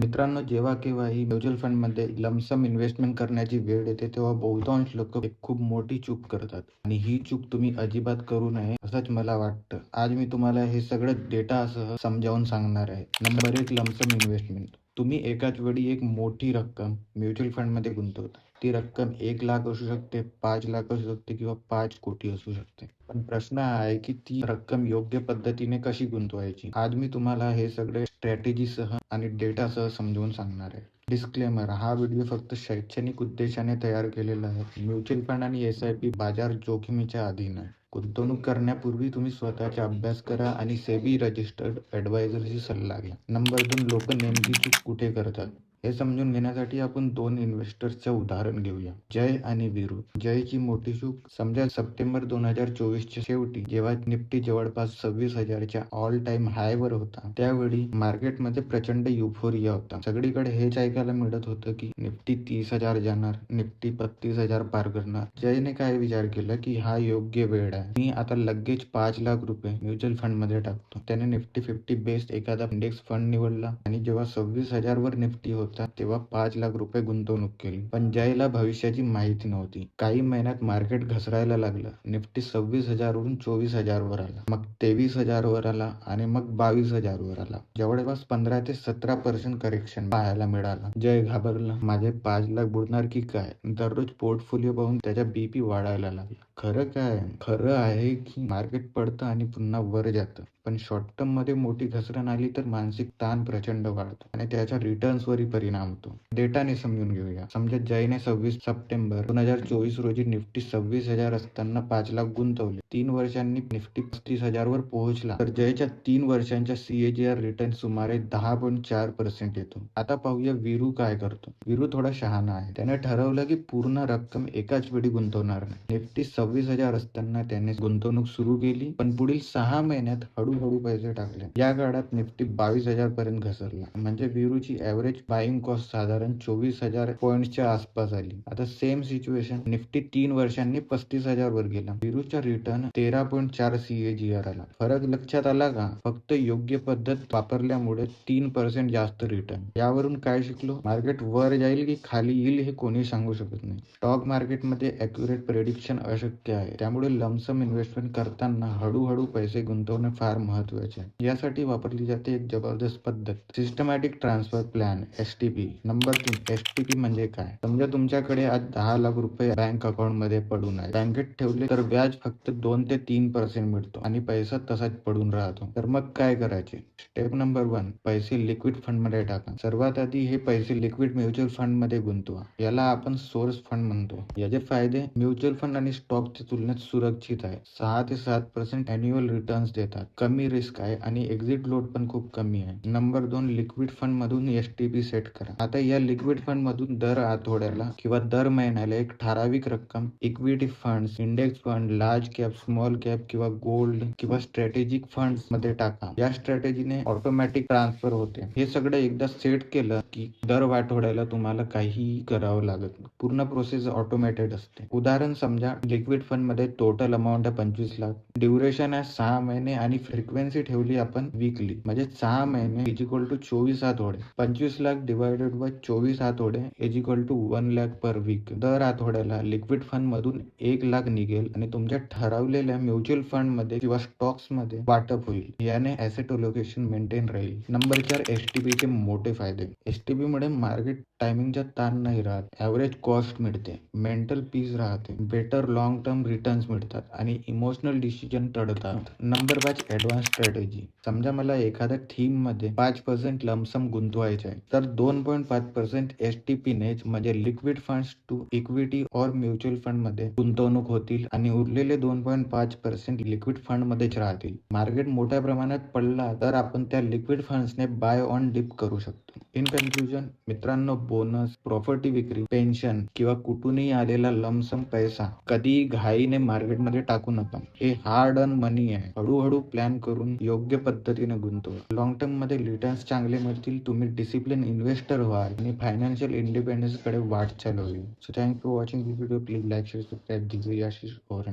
मित्रांनो जेव्हा केव्हाही म्युच्युअल फंडमध्ये लमसम इन्व्हेस्टमेंट करण्याची वेळ येते तेव्हा बहुतांश लोक एक खूप मोठी चूक करतात. आणि ही चूक तुम्ही अजिबात करू नये असंच मला वाटतं. आज मी तुम्हाला हे सगळं डेटासह समजावून सांगणार आहे. नंबर एक लमसम इन्व्हेस्टमेंट. तुम्ही एकाच वेळी एक मोठी रक्कम म्युच्युअल फंडमध्ये गुंतवता. ती रक्कम एक लाख असू शकते पाच लाख असू शकते किंवा पाच कोटी असू शकते. पण प्रश्न हा आहे की ती रक्कम योग्य पद्धतीने कशी गुंतवायची? आज मी तुम्हाला हे सगळे स्ट्रॅटेजीसह आणि डेटासह समजावून सांगणार आहे. डिस्क्लेमर हा व्हिडिओ फक्त शैक्षणिक उद्देशाने तयार केलेला आहे. म्युच्युअल फंड आणि एस आय पी बाजार जोखमीच्या अधीन आहे. गुंतवणूक करण्यापूर्वी तुम्ही स्वतःचा अभ्यास करा आणि सेबी रजिस्टर्ड ॲडवायझरशी सल्ला घ्या. नंबर दोन लोक नेमकी चूक कुठे करतात? हे समजून घेण्यासाठी आपण दोन इन्व्हेस्टर्सचे उदाहरण घेऊया. जय आणि वीरू. जयची मोठी चूक समजा सप्टेंबर दोन हजार चोवीसच्या शेवटी जेव्हा निफ्टी जवळपास सव्वीस हजारच्या ऑल टाइम हायवर होता त्यावेळी मार्केटमध्ये प्रचंड युफोरिया होता. सगळीकडे हेच ऐकायला मिळत होतं की निफ्टी तीस हजार जाणार निफ्टी बत्तीस हजार पार करणार. जयने काय विचार केला की हा योग्य वेळ आहे. मी आता लगेच पाच लाख रुपये म्युच्युअल फंडमध्ये टाकतो. त्याने निफ्टी फिफ्टी बेस्ड एखादा इंडेक्स फंड निवडला आणि जेव्हा सव्वीस हजार वर निफ्टी होता तेव्हा पाच लाख रुपये गुंतवणूक केली. पण जयला भविष्याची माहिती नव्हती काही महिन्यात मार्केट घसरायला लागलं. निफ्टी सव्वीस हजारवरून चोवीस हजार वर आला. मग तेवीस हजार वर आला आणि मग बावीस हजार वर आला. जवळपास पंधरा ते सतरा पर्सेंट करेक्शन पाहायला मिळालं. जय घाबरला. माझे पाच लाख बुडणार की काय? दररोज पोर्टफोलिओ पाहून त्याचा बीपी वाढायला लागला. खरं काय? खरं आहे की मार्केट पडतं आणि पुन्हा वर जातं. पण शॉर्ट टर्ममध्ये मोठी घसरण आली तर मानसिक ताण प्रचंड वाढतो आणि त्याच्या रिटर्न्स वरही परिणाम होतो. डेटाने समजून घेऊया. समजा जयने सव्वीस सप्टेंबर दोन हजार चोवीस रोजी निफ्टी सव्वीस हजार असताना पाच लाख गुंतवले. तीन वर्षांनी निफ्टी पस्तीस हजार वर पोहोचला. तर जयच्या तीन वर्षांच्या सीएजीआर रिटर्न सुमारे दहा पॉईंट चार पर्सेंट येतो. आता पाहूया वीरू काय करतो. वीरू थोडा शहाणा आहे. त्याने ठरवलं की पूर्ण रक्कम एकाच वेळी गुंतवणार नाही. निफ्टी सव्वीस हजार असताना त्याने गुंतवणूक सुरू केली. पण पुढील सहा महिन्यात हळू हळूहळू पैसे टाकले. या काळात निफ्टी बावीस हजार पर्यंत घसरला. म्हणजे विरूची ऍव्हरेज बाईंग कॉस्ट साधारण चोवीस हजार पॉईंटच्या आसपास आली. आता सेम सिच्युएशन निफ्टी तीन वर्षांनी पस्तीस हजार वर गेला. विरूचा रिटर्न तेरा पॉईंट चार सीएजीआर आला. फरक लक्षात आला का? फक्त योग्य पद्धत वापरल्यामुळे तीन पर्सेंट जास्त रिटर्न यावरून काय शिकलो? मार्केट वर जाईल की खाली येईल हे कोणी सांगू शकत नाही. स्टॉक मार्केटमध्ये अॅक्युरेट प्रेडिक्शन अशक्य आहे. त्यामुळे लमसम इन्व्हेस्टमेंट करताना हळूहळू पैसे गुंतवणे फार महत्त्वाचे आहे यासाठी वापरली जाते एक जबरदस्त पद्धत. Systematic transfer plan S T P number तीन एस टी पी म्हणजे काय? समजा तुमच्याकडे आज दहा लाख रुपये बँक अकाउंटमध्ये पडून आहे बँकेत ठेवले तर व्याज फक्त दोन ते तीन पर्सेंट मिळतो आणि पैसा तसाच पडून राहतो. तर मग काय करायचे? स्टेप नंबर वन पैसे लिक्विड फंडमध्ये टाका. सर्वात आधी हे पैसे लिक्विड म्युच्युअल फंडमध्ये गुंतवा. याला आपण सोर्स फंड म्हणतो. याचे फायदे म्युच्युअल फंड आणि स्टॉकच्या तुलनेत सुरक्षित आहे. सहा ते सात पर्सेंट अॅन्युअल रिटर्न्स देतात. कमी रिस्क आहे आणि एक्झिट लोड पण खूप कमी आहे. नंबर दोन लिक्विड फंड मधून एस टी पी सेट करा. आता या लिक्विड फंड मधून दर आठवड्याला किंवा दर महिन्याला एक ठराविक रक्कम equity fund index fund large cap small cap किंवा गोल्ड किंवा स्ट्रॅटेजिक फंडमध्ये टाका. या स्ट्रॅटेजीने ऑटोमॅटिक ट्रान्सफर होते. हे सगळं एकदा सेट केलं की दर आठवड्याला तुम्हाला काहीही करावं लागत नाही. पूर्ण प्रोसेस ऑटोमॅटेड असते. उदाहरण समजा लिक्विड फंडमध्ये टोटल अमाऊंट आहे पंचवीस लाख. ड्युरेशन आहे सहा महिने आणि फ्रिक्वेन्सी ठेवली आपण वीकली म्हणजे सहा महिने इज इक्वल टू चोवीस आठवडे. पंचवीस लाख डिवायडेड बाय चोवीस आठवडे is equal to one lakh per week दर आठवड्याला लिक्विड फंड मधून एक लाख निघेल आणि तुमच्या ठरवलेल्या म्युच्युअल फंडमध्ये किंवा स्टॉक्समध्ये वाटप होईल. याने ऍसेट ओलोकेशन मेंटेन राहील. नंबर चार एसटीपी चे मोठे फायदे. टी बीमुळे मार्केट टायमिंगचा ताण नाही राहत. ॲव्हरेज कॉस्ट मिळते. मेंटल पीस राहते. बेटर लॉंग टर्म रिटर्न्स मिळतात आणि इमोशनल डिसिजन टळतात नंबर पाच ऍडव्हान्स स्ट्रॅटेजी समजा मला एखाद्या थीममध्ये पाच पर्सेंट लमसम गुंतवायचे आहे. तर दोन पॉईंट पाच पर्सेंट एस टी पी नेच म्हणजे लिक्विड फंड्स टू इक्विटी और म्युच्युअल फंडमध्ये गुंतवणूक होतील आणि उरलेले दोन पॉईंट पाच पर्सेंट लिक्विड फंड मध्येच राहतील. मार्केट मोठ्या प्रमाणात पडला तर आपण त्या लिक्विड फंड्सने बाय ऑन डिप करू शकतो. इन कन्क्लुजन मित्रांनो बोनस प्रॉपर्टी विक्री पेन्शन किंवा कुठूनही आलेला लमसम पैसा कधीही घाईने मार्केटमध्ये टाकू नका. हे हार्ड अर्न मनी आहे. हळूहळू प्लॅन करून योग्य पद्धतीने गुंतवा. लॉंग टर्ममध्ये रिटर्न्स चांगले मिळतील. तुम्ही डिसिप्लिन इन्व्हेस्टर व्हाल आणि फायनान्शियल इंडिपेंडन्सकडे वाटचाल होईल so thank for watching this video please like share subscribe this Ashish over